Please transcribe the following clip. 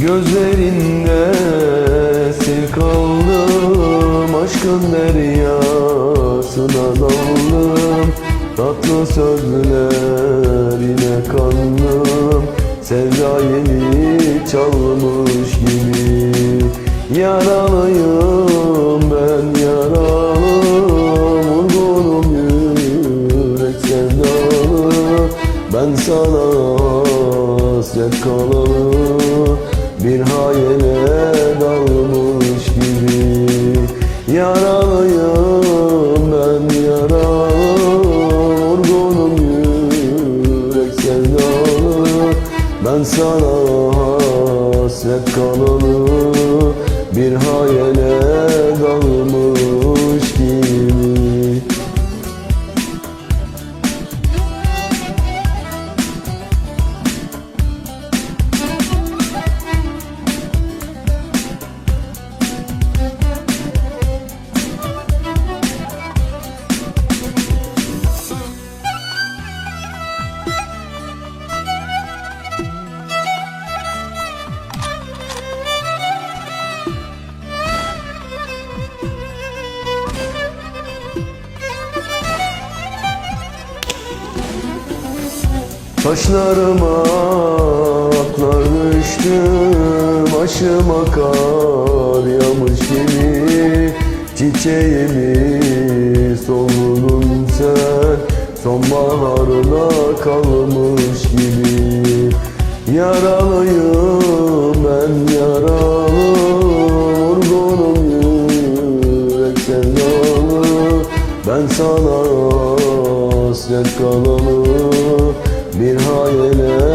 Gözlerinde sil kaldım Aşkın deryasına daldım. Tatlı sözlerine kandım Sevda yeni çalmış gibi. Yaralıyım ben yaralım Vurgunum yürek sevdalı. Ben sana hasret kalalı Bir hayale dalmış gibi. Yaralıyım ben yaralım Vurgunum yürek sevdalı. Ben sana hasret kalalı Bir hayale dalmış Taşlarıma atlar düştüm Başıma kar yağmış gibi. Çiçeğimi soludun sen Sonbaharına kalmış gibi. Yaralıyım ben yaralı Vurgunum yürek sevdalı Ben sana bir hayale